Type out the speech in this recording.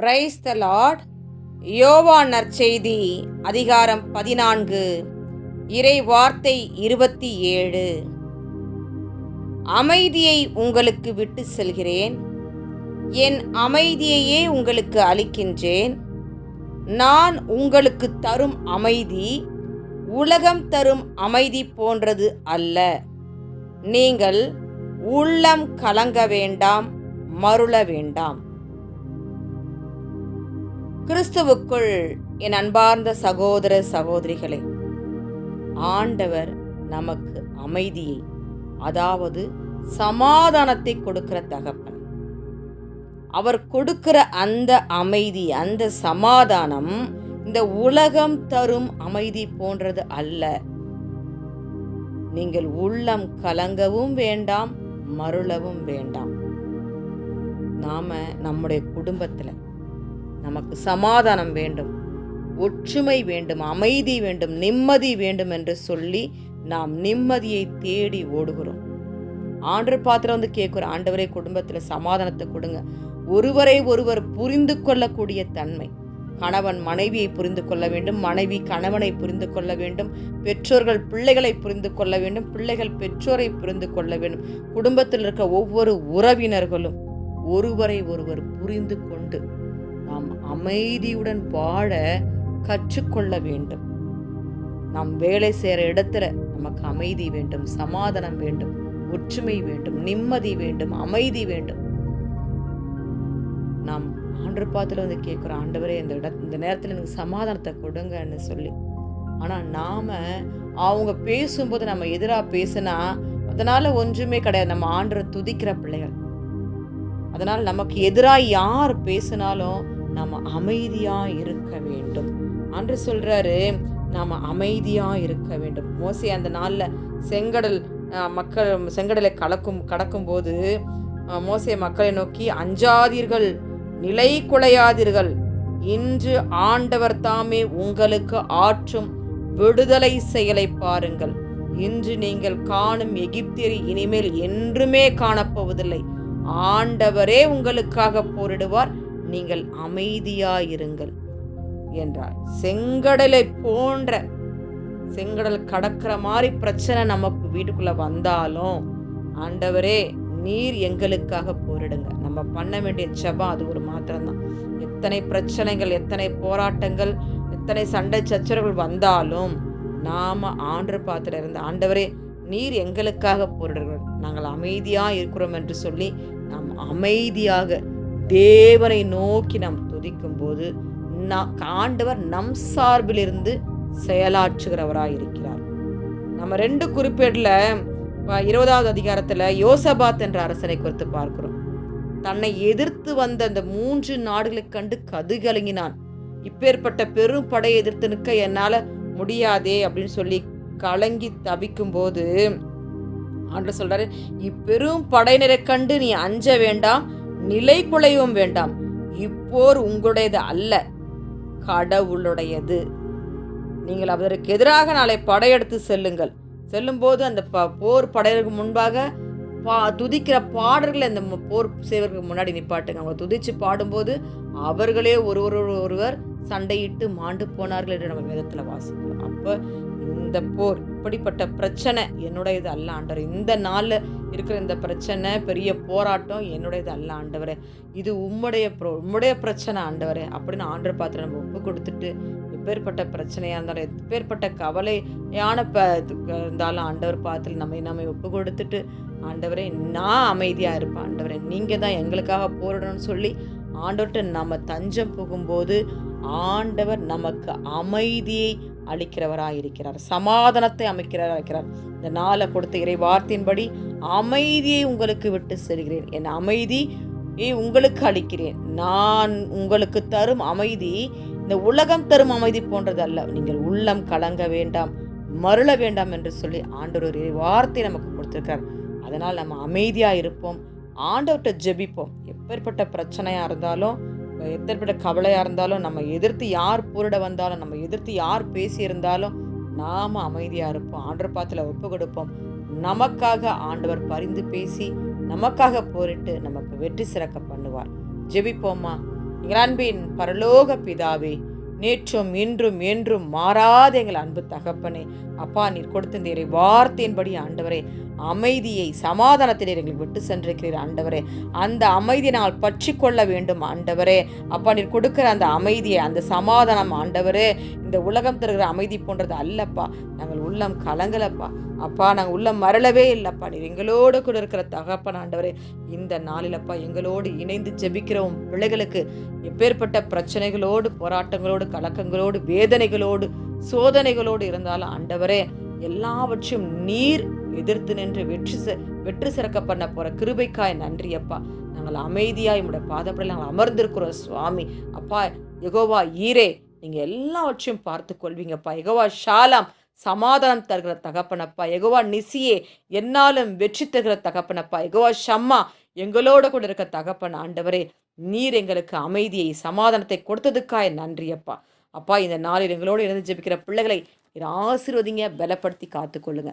Praise the Lord யோவா நற்செய்தி அதிகாரம் பதினான்கு இறை வார்த்தை இருபத்தி ஏழு. அமைதியை உங்களுக்கு விட்டு செல்கிறேன். என் அமைதியையே உங்களுக்கு அளிக்கின்றேன். நான் உங்களுக்கு தரும் அமைதி உலகம் தரும் அமைதி போன்றது அல்ல. நீங்கள் உள்ளம் கலங்க வேண்டாம் மருள வேண்டாம். கிறிஸ்துவுக்குள் என் அன்பார்ந்த சகோதர சகோதரிகளே ஆண்டவர் நமக்கு அமைதியை அதாவது சமாதானத்தை கொடுக்கிற தகப்பன். அவர் கொடுக்கிற அந்த அமைதி அந்த சமாதானம் இந்த உலகம் தரும் அமைதி போன்றது அல்ல. நீங்கள் உள்ளம் கலங்கவும் வேண்டாம் மருளவும் வேண்டாம். நாம நம்முடைய குடும்பத்தில் நமக்கு சமாதானம் வேண்டும் ஒற்றுமை வேண்டும் அமைதி வேண்டும் நிம்மதி வேண்டும் என்று சொல்லி நாம் நிம்மதியை தேடி ஓடுகிறோம். ஆண்டர் பாத்திரம் வந்து கேட்குற ஆண்டவரே குடும்பத்தில் சமாதானத்தை கொடுங்க. ஒருவரை ஒருவர் புரிந்து கொள்ளக்கூடிய தன்மை. கணவன் மனைவியை புரிந்து கொள்ள வேண்டும் மனைவி கணவனை புரிந்து கொள்ள வேண்டும் பெற்றோர்கள் பிள்ளைகளை புரிந்து கொள்ள வேண்டும் பிள்ளைகள் பெற்றோரை புரிந்து கொள்ள வேண்டும். குடும்பத்தில் இருக்க ஒவ்வொரு உறவினர்களும் ஒருவரை ஒருவர் புரிந்து கொண்டு நாம் அமைதியுடன் வாழ கற்றுக்கொள்ள வேண்டும். நாம் வேலை செய்கிற இடத்துல நமக்கு அமைதி வேண்டும் சமாதானம் வேண்டும் ஒற்றுமை வேண்டும் நிம்மதி வேண்டும் அமைதி வேண்டும். நாம் ஆண்டு பாத்தில் வந்து கேட்குறோம் ஆண்டவரே இந்த இட இந்த நேரத்தில் எனக்கு சமாதானத்தை கொடுங்கன்னு சொல்லி. ஆனால் நாம் அவங்க பேசும்போது நம்ம எதிராக பேசினா அதனால் ஒன்றுமே கிடையாது. நம்ம ஆண்டரை துதிக்கிற பிள்ளைகள். அதனால் நமக்கு எதிராக யார் பேசினாலும் நம்ம அமைதியாக இருக்க வேண்டும். அன்று சொல்கிறாரு நாம் அமைதியாக இருக்க வேண்டும். மோசை அந்த நாளில் செங்கடல் மக்கள் செங்கடலை கலக்கும் கடக்கும்போது மோசை மோசே மக்களை நோக்கி அஞ்சாதீர்கள் நிலை குலையாதீர்கள். இன்று ஆண்டவர் தாமே உங்களுக்கு ஆற்றும் விடுதலை செயலை பாருங்கள். இன்று நீங்கள் காணும் எகிப்தியர் இனிமேல் என்றுமே காணப்போவதில்லை. ஆண்டவரே உங்களுக்காக போரிடுவார் நீங்கள் அமைதியாயிருங்கள் என்றார். செங்கடலை போன்ற செங்கடல் கடக்கிற மாதிரி பிரச்சனை நமக்கு வீட்டுக்குள்ளே வந்தாலும் ஆண்டவரே நீர் எங்களுக்காக போரிடுங்க. நம்ம பண்ண வேண்டிய ஜபம் அது ஒரு மாத்திரம்தான். எத்தனை பிரச்சனைகள் எத்தனை போராட்டங்கள் எத்தனை சண்டை சச்சரவுகள் வந்தாலும் நாம் ஆண்டு பாத்திர இருந்த ஆண்டவரே நீர் எங்களுக்காக போரிடுங்கள் நாங்கள் அமைதியாக இருக்கிறோம் என்று சொல்லி நாம் அமைதியாக தேவனை நோக்கி நாம் துதிக்கும் போது ஆண்டவர் நம் சார்பிலிருந்து செயலாற்றுகிறவராக இருக்கிறார் நம்ம ரெண்டு குறிப்பேடில் இருபதாவது அதிகாரத்தில் யோசபாத் என்ற அரசனை குறித்து பார்க்கிறோம். தன்னை எதிர்த்து வந்த அந்த மூன்று நாடுகளைக் கண்டு கதுகலங்கினான் இப்பேற்பட்ட பெரும் படையை எதிர்த்து நிற்க என்னால் முடியாதே அப்படின்னு சொல்லி கலங்கி தவிக்கும் போது ஆண்டு சொல்றாரு இப்பெரும் படையினரை கண்டு நீ அஞ்ச வேண்டாம் நிலை குலையவும் வேண்டாம். இப்போர் உங்களுடையது அல்ல கடவுளுடையது. நீங்கள் அவருக்கு எதிராக நாளை படையெடுத்து செல்லுங்கள். செல்லும்போது அந்த ப போர் படையருக்கு முன்பாக பா துதிக்கிற பாடல்களை அந்த போர் செய்வதற்கு முன்னாடி நிப்பாட்டுங்க. அவங்க துதித்து பாடும்போது அவர்களே ஒருவர் ஒருவர் சண்டையிட்டு மாண்டு போனார்கள் என்று நம்ம வேதத்தில் வாசிக்கிறோம். அப்போ இந்த போர் இப்படிப்பட்ட பிரச்சனை என்னுடையது அல்ல ஆண்டவர். இந்த நாளில் இருக்கிற இந்த பிரச்சனை பெரிய போராட்டம் என்னுடையது அல்ல ஆண்டவர். இது உம்முடைய உம்முடைய பிரச்சனை ஆண்டவர். அப்படின்னு ஆண்டவர் பார்த்து நம்ம ஒப்பு கொடுத்துட்டு எப்பேற்பட்ட பிரச்சனையாக இருந்தாலும் எப்பேற்பட்ட கவலையான ப இது இருந்தாலும் ஆண்டவர் பார்த்து நம்ம நம்மை ஒப்பு கொடுத்துட்டு ஆண்டவரே நான் அமைதியாக இருப்பேன் ஆண்டவரே. நீங்கள் தான் எங்களுக்காக போரிடணும்னு சொல்லி ஆண்டவர்கிட்ட நம்ம தஞ்சம் போகும்போது ஆண்டவர் நமக்கு அமைதியை அளிக்கிறவராக இருக்கிறார் சமாதானத்தை அமைக்கிறவராக இருக்கிறார் இந்த நாளை கொடுத்த இறை வார்த்தையின்படி அமைதியை உங்களுக்கு விட்டு செல்கிறேன். என் அமைதி உங்களுக்கு அளிக்கிறேன். நான் உங்களுக்கு தரும் அமைதி இந்த உலகம் தரும் அமைதி போன்றது அல்ல நீங்கள் உள்ளம் கலங்க வேண்டாம் மருள வேண்டாம் என்று சொல்லி ஆண்டவர் ஒரு வார்த்தை நமக்கு கொடுத்துருக்கார் அதனால் நம்ம அமைதியாக இருப்போம் ஆண்டவர்கிட்ட ஜெபிப்போம். எப்பேற்பட்ட பிரச்சனையாக இருந்தாலும் எப்பேற்பட்ட கவலையாக இருந்தாலும் நம்ம எதிர்த்து யார் போரிட வந்தாலும் நம்ம எதிர்த்து யார் பேசியிருந்தாலும் நாம் அமைதியாக இருப்போம். ஆண்டவர் பாத்தில் ஒப்பு கொடுப்போம். நமக்காக ஆண்டவர் பரிந்து பேசி நமக்காக போரிட்டு நமக்கு வெற்றி சிறக்க பண்ணுவார். ஜெபிப்போமா? இரான்பின் அன்பின் பரலோக பிதாவே நேற்றும் இன்றும் என்றும் மாறாத எங்கள் அன்பு தகப்பனே அப்பா நீர் கொடுத்த இந்த வார்த்தையின்படி ஆண்டவரே அமைதியை சமாதானத்தில் நீர் எங்களுக்கு விட்டு சென்றிருக்கிறீர் ஆண்டவரே. அந்த அமைதியை நாங்கள் பற்றி கொள்ள வேண்டும் ஆண்டவரே. அப்பா நீர் கொடுக்கிற அந்த அமைதியை அந்த சமாதானம் ஆண்டவரே. இந்த உலகம் தருகிற அமைதி போன்றது அல்லப்பா. நாங்கள் உள்ளம் கலங்கலப்பா. அப்பா நாங்கள் உள்ளம் மரளவே இல்லைப்பா. நீர் எங்களோடு கூட இருக்கிற தகப்பன் ஆண்டவரே. இந்த நாளிலப்பா எங்களோடு இணைந்து ஜெபிக்கிறோம் பிள்ளைகளுக்கு எப்பேற்பட்ட பிரச்சனைகளோடு போராட்டங்களோடு கலக்கங்களோடு வேதனைகளோடு சோதனைகளோடு இருந்தாலும் ஆண்டவரே எல்லாவற்றையும் நீர் எதிர்த்து நின்று வெற்றி வெற்றி சிறக்க பண்ண போற கிருபைக்காய் நன்றி அப்பா. நாங்கள் அமைதியாக உடைய பாதப்படியில் நாங்கள் அமர்ந்திருக்கிறோம் சுவாமி. அப்பா எகோவா ஈரே நீங்க எல்லாவற்றையும் பார்த்து கொள்வீங்கப்பா எகோவா ஷாலாம் சமாதானம் தருகிற தகப்பனப்பா எகோவா நிசியே என்னாலும் வெற்றி தருகிற தகப்பனப்பா எகோவா ஷம்மா எங்களோட கூட இருக்க தகப்பன் ஆண்டவரே. நீர் எங்களுக்கு அமைதியை சமாதானத்தை கொடுத்ததுக்காய் நன்றியப்பா அப்பா. இந்த நாளில் எங்களோடு இருந்து ஜெபிக்கிற பிள்ளைகளை நீர் ஆசீர்வதிங்க பலப்படுத்தி காத்துக்கொள்ளுங்க.